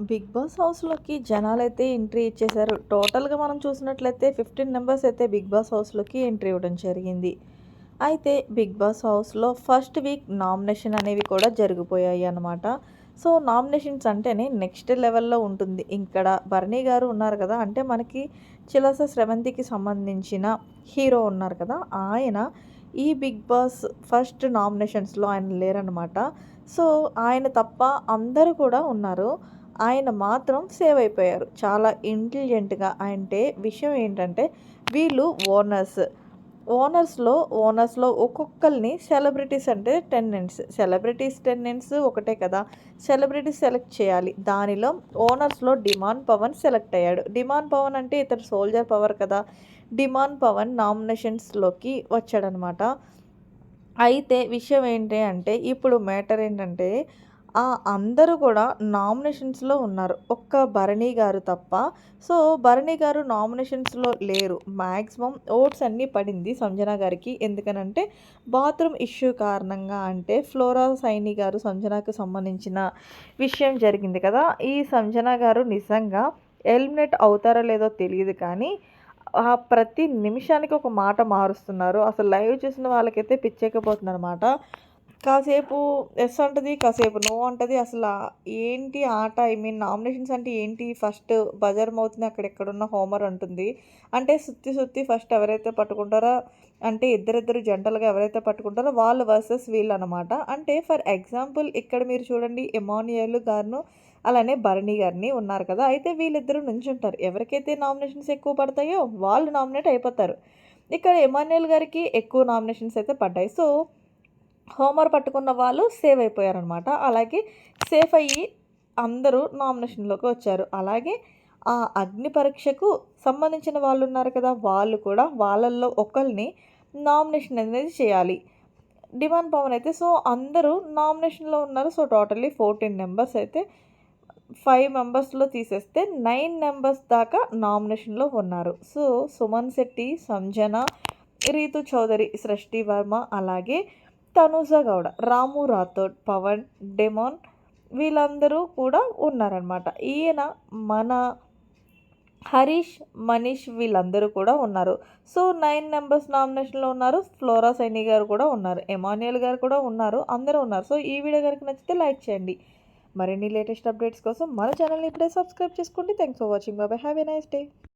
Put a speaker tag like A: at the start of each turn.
A: Big boss హౌస్‌లోకి జనాలు అయితే ఎంట్రీ ఇచ్చేసారు. టోటల్‌గా మనం చూసినట్లయితే 15 మెంబర్స్ అయితే బిగ్ బాస్ హౌస్‌లోకి ఎంట్రీ ఇవ్వడం జరిగింది. అయితే బిగ్ బాస్ హౌస్‌లో ఫస్ట్ వీక్ నామినేషన్ అనేవి కూడా జరిగిపోయాయి అనమాట సో, నామినేషన్స్ అంటేనే నెక్స్ట్ లెవెల్‌లో ఉంటుంది. ఇక్కడ భరణి గారు ఉన్నారు కదా! అంటే మనకి 'చిలస స్రవంతికి' సంబంధించిన హీరో ఉన్నారు కదా! ఆయన ఈ బిగ్ బాస్ ఫస్ట్ నామినేషన్స్‌లో ఆయన లేరనమాట. సో, ఆయన తప్ప అందరూ కూడా ఉన్నారు. ఆయన మాత్రం సేవ్ అయిపోయారు. చాలా ఇంటెలిజెంట్‌గా అంటే విషయం ఏంటంటే వీళ్ళు ఓనర్స్. ఓనర్స్‌లో ఓనర్స్‌లో ఒక్కొక్కరిని సెలబ్రిటీస్ అంటే టెనెంట్స్. సెలబ్రిటీస్, టెనెంట్స్ ఒకటే కదా! సెలబ్రిటీస్ సెలెక్ట్ చేయాలి. దానిలో ఓనర్స్‌లో డిమాండ్ పవన్ సెలెక్ట్ అయ్యాడు. డిమాండ్ పవన్ అంటే ఇతడు సోల్జర్ పవర్ కదా! డిమాండ్ పవన్ నామినేషన్స్‌లోకి వచ్చాడనమాట. అయితే విషయం ఏంటి అంటే ఇప్పుడు మ్యాటర్ ఏంటంటే అందరూ కూడా నామినేషన్స్‌లో ఉన్నారు. ఒక్క భరణి గారు తప్ప. సో, భరణి గారు నామినేషన్స్‌లో లేరు. మ్యాక్సిమం ఓట్స్ అన్నీ పడింది సంజన గారికి. ఎందుకనంటే బాత్రూమ్ ఇష్యూ కారణంగా అంటే ఫ్లోరా సైని గారు సంజనకు సంబంధించిన విషయం జరిగింది కదా! ఈ సంజన గారు నిజంగా ఎలిమినేట్ అవుతారో లేదో తెలియదు కానీ ఆ ప్రతి నిమిషానికి ఒక మాట మారుస్తున్నారు. అసలు లైవ్ చూసిన వాళ్ళకైతే పిచ్చెక్కిపోతుందనమాట. కాసేపు ఎస్ అంటది. కాసేపు నో అంటది. అసలు ఏంటి ఆట ఐ మీన్ నామినేషన్స్ అంటే ఏంటి ఫస్ట్ బజర్ మౌత్‌ని అక్కడెక్కడున్న హోమర్ అంటుంది. అంటే సుత్తి సుత్తి ఫస్ట్ ఎవరైతే పట్టుకుంటారో అంటే ఇద్దరిద్దరు జంటలుగా ఎవరైతే పట్టుకుంటారో వాళ్ళు వర్సెస్ వీళ్ళు అనమాట అంటే ఫర్ ఎగ్జాంపుల్ ఇక్కడ మీరు చూడండి ఎమానియల్ గారును అలానే భరణి గారిని ఉన్నారు కదా! అయితే వీళ్ళిద్దరూ నుంచుంటారు. ఎవరికైతే నామినేషన్స్ ఎక్కువ పడతాయో వాళ్ళు నామినేట్ అయిపోతారు. ఇక్కడ ఎమాన్యుయల్ గారికి ఎక్కువ నామినేషన్స్ అయితే పడ్డాయి. సో హోమర్ పట్టుకున్న వాళ్ళు సేవ్ అయిపోయారనమాట. అలాగే సేఫ్ అయ్యి అందరూ నామినేషన్‌లోకి వచ్చారు. అలాగే ఆ అగ్ని పరీక్షకు సంబంధించిన వాళ్ళు ఉన్నారు కదా! వాళ్ళు కూడా వాళ్ళల్లో ఒకరిని నామినేషన్ అనేది చేయాలి. డిమాండ్ పవన్ అయితే సో, అందరూ నామినేషన్‌లో ఉన్నారు. సో, టోటల్లీ 14 మెంబర్స్ అయితే ఫైవ్ మెంబర్స్‌లో తీసేస్తే నైన్ మెంబర్స్ దాకా నామినేషన్‌లో ఉన్నారు. సో, సుమన్ శెట్టి, సంజన, రీతు చౌదరి, సృష్టి వర్మ అలాగే తనూజ గౌడ, రాము రాథోడ్, పవన్, డెమాన్ వీళ్ళందరూ కూడా ఉన్నారనమాట. ఈయన మన హరీష్, మనీష్ వీళ్ళందరూ కూడా ఉన్నారు. సో, నైన్ మెంబర్స్ నామినేషన్‌లో ఉన్నారు. ఫ్లోరా సైని గారు కూడా ఉన్నారు. ఎమాన్యుయల్ గారు కూడా ఉన్నారు. అందరూ ఉన్నారు. సో, ఈ వీడియో గారికి నచ్చితే లైక్ చేయండి. మరిన్ని లేటెస్ట్ అప్డేట్స్ కోసం మన ఛానల్‌ని ఇప్పుడే సబ్స్క్రైబ్ చేసుకోండి. Thanks for watching. బాబాయ్ హ్యావ్ ఎ నైస్ డే.